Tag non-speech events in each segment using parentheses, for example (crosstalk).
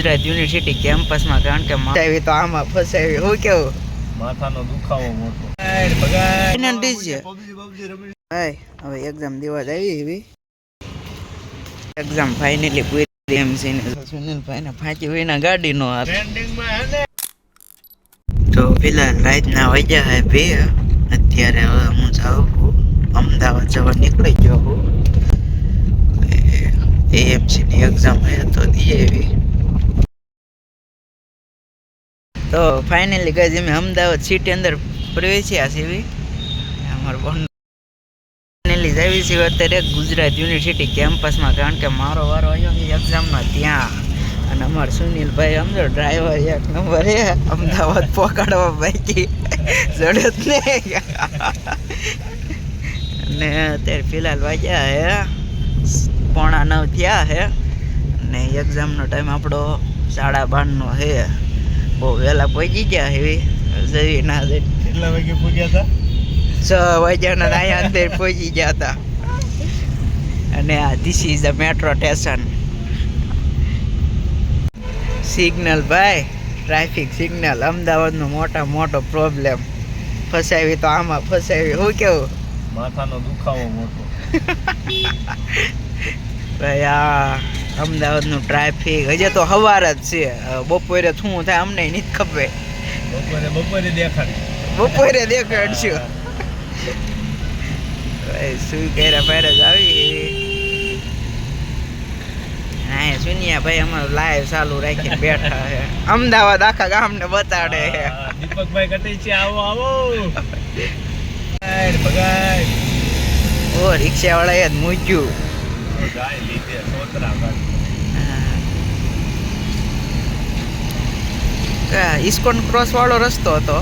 Gujarat university કેમ્પસમાં કારણ કે ફસાવી તો આમાં ફસાવી હું કેવું? માથાનો દુખાવો મોટો. ડીજે. ભાઈ હવે એક્ઝામ દેવા જ આવી એવી. એક્ઝામ ફાઇનલી પૂરી એમ છે ને. સુનિલભાઈ ને ફાંચી વિના ગાડી નો હાથ. ટ્રેન્ડિંગમાં હે ને? તો ફિલહાલ રાતના વાગ્યા હે બે. અત્યારે હવે હું જાઉં છું. અમદાવાદ જવા નીકળી ગયો છું. એમસી ની એક્ઝામ હે તો દઈએ એવી. તો ફાઇનલી ગઈ અમે અમદાવાદ સિટી અંદર પ્રવેશ્યા છે એવી. અમારું ફાઇનલી જાવી છે અત્યારે ગુજરાત યુનિવર્સિટી કેમ્પસમાં કારણ કે મારો વારો આવ્યો છે એક્ઝામમાં ત્યાં. અને અમારો સુનિલભાઈ સમજો ડ્રાઈવર એક નંબર એ અમદાવાદ પહોંચાડવા બાકી. જડત ને અને અત્યારે ફિલહાલ વાગ્યા હે, પોણા નવ થયા હે. ને એક્ઝામનો ટાઈમ આપણો સાડા બારનો હે. બહુ વહેલા પહોંચી ગયા એવી જવી ના જઈ કેટલા વાગે પહોંચ્યા હતા? છ વાગ્યાના અહીંયા અંદર પહોંચી ગયા હતા. અને આ this is the metro station signal ભાઈ ટ્રાફિક સિગ્નલ અમદાવાદનો મોટા મોટો પ્રોબ્લેમ ફસાવી તો આમાં ફસાવી. હું કેવું? માથાનો દુખાવો મોટો. (laughs) ભાઈ આ અમદાવાદનું ટ્રાફિક. હજી તો સવાર જ છે. બપોરે શું થાય અમને નહીં ખબર. બપોરે બપોરે દેખાડી બપોરે દેખાડશું. શું કર્યા? પહેરે જ આવી. હા સુનિયા ભાઈ અમારું લાઈવ ચાલુ રાખીને બેઠા છે. અમદાવાદ આખા ગામને બતાડે દીપકભાઈ કટે છે આવો ભગાય. ઓ જ મૂક્યું. ઇસ્કોન ક્રોસ વાળો રસ્તો હતો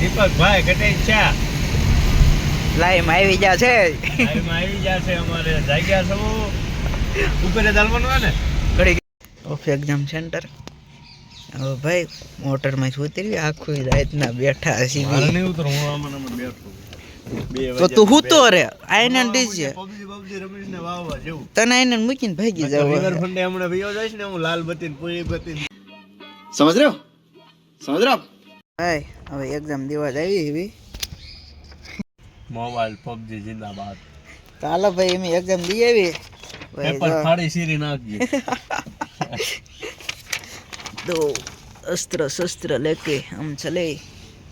દીપકભાઈ કટે છે. લાઈમ આવી ગયા છે. લાઈમ આવી જશે અમારે. જાગ્યા છો? ઉપર ચાલવાનું હોય ને? ઘડી ઓફ એક્ઝામ સેન્ટર હવે ભાઈ મોટરમાં જ ઉતરી આખું રાતના બેઠા છીએ. નહીં ઉતરું હું આમાં બેઠો તો તું હુતો રે. આઈને ડીજે. તને આઈને મૂકીને ભાગી જાવ. રિવર ફંડે હમણાં ભયો જાય ને હું લાલ બતી ને પૂરી બતી સમજ રહ્યો? સમજ રહ્યો? હાય હવે એક્ઝામ દેવા જ એવી. મોબાઈલ પબજી જિંદાબાદ. ચાલો ભાઈ એમ એક્ઝામ દી આવી. પેપર ફાડી સીરી નાખજે. (laughs) તો અસ્ત્ર શસ્ત્ર લેકે આમ ચલે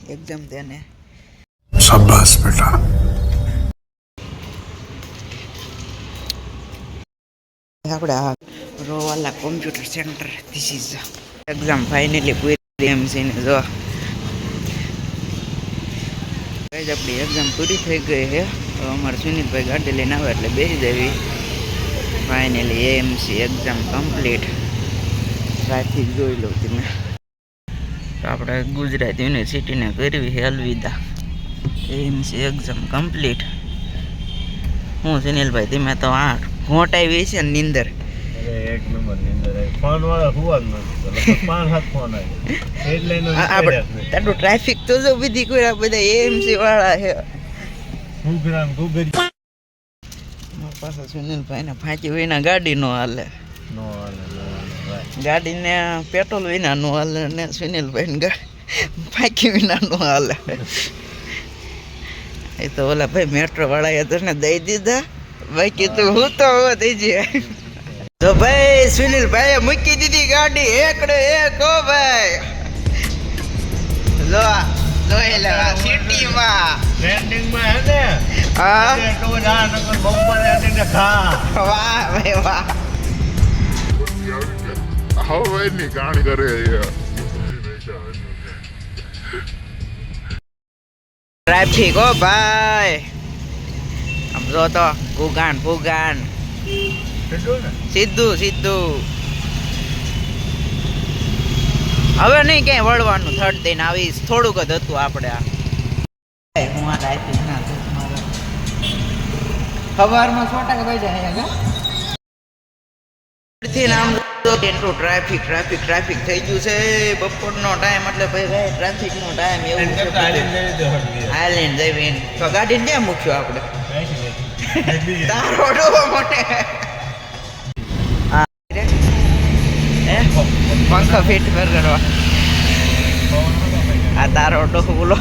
એક્ઝામ તેને. બસ બેટા રોવાલા computer center this is exam finally પૂરી એમ છે ને જો. ગઈ આપણી એક્ઝામ પૂરી થઈ ગઈ છે. તો અમારે સુનિલભાઈ ગાડી લઈને આવે એટલે બેસી દેવી finally AMC exam complete traffic જોઈ લઉં તમે આપણે ગુજરાત યુનિવર્સિટીને કરવી છે અલવિદા. એએમસી એક્ઝામ કમ્પ્લીટ હું સુનિલભાઈ તમે તો આ ઘોંટાવી છે ને નીંદર. એક નંબરની ફોન વાળા હુવા જ નથી પાંચ સાત ફોન આવ્યા. એટલે એનો આ- વિચાર જ આપણે નહીં. તારું ટ્રાફિક તો જો બધી કોઈ બધા એમસી વાળા છે. ઘૂઘરી. સુનિલભાઈ ને ફાંકી વિના ગાડી નો હાલે. નો. ગાડીને પેટ્રોલ વિના નો હાલે ને સુનિલભાઈ ને ફાંકી વિના નો હાલે. એ તો ઓલા ભાઈ મેટ્રો વાળાએ તને દઈ દીધા. બાકી તો હું તો હવે દઈ જાય તો ભાઈ સુનિલભાઈએ મૂકી દીધી ગાડી. એકડે એક હો ભાઈ. લો જોઈ લે સિટીમાં. ટ્રેન્ડિંગમાં હે ને? હા? તો જા નકર બમ્પર એને ખા વાહ ભાઈ વાહ. હવે ની કહાણી કરે યાર ટ્રાફિક હો ભાઈ. સમજો તો ભૂગાન ભૂગાન. સીધું સીધું. હવે નહીં ક્યાંય વળવાનું થર્ડ દઈને આવીશ. થોડુંક જ હતું આપણે આ. હું આ ટ્રાફિક ના સવારમાં સો ટકા ભાઈ જાય થી નામ એટલું ટ્રાફિક ટ્રાફિક ટ્રાફિક થઈ ગયું છે. બપોરનો ટાઈમ એટલે ભાઈ ભાઈ ટ્રાફિકનો ટાઈમ એવું છે હાલીને જઈને તો ગાડીને ક્યાં મૂકશું આપણે. (laughs) તારો ડોવો મોટે. પંખો ફિટ કરવા આ તારો ડોલો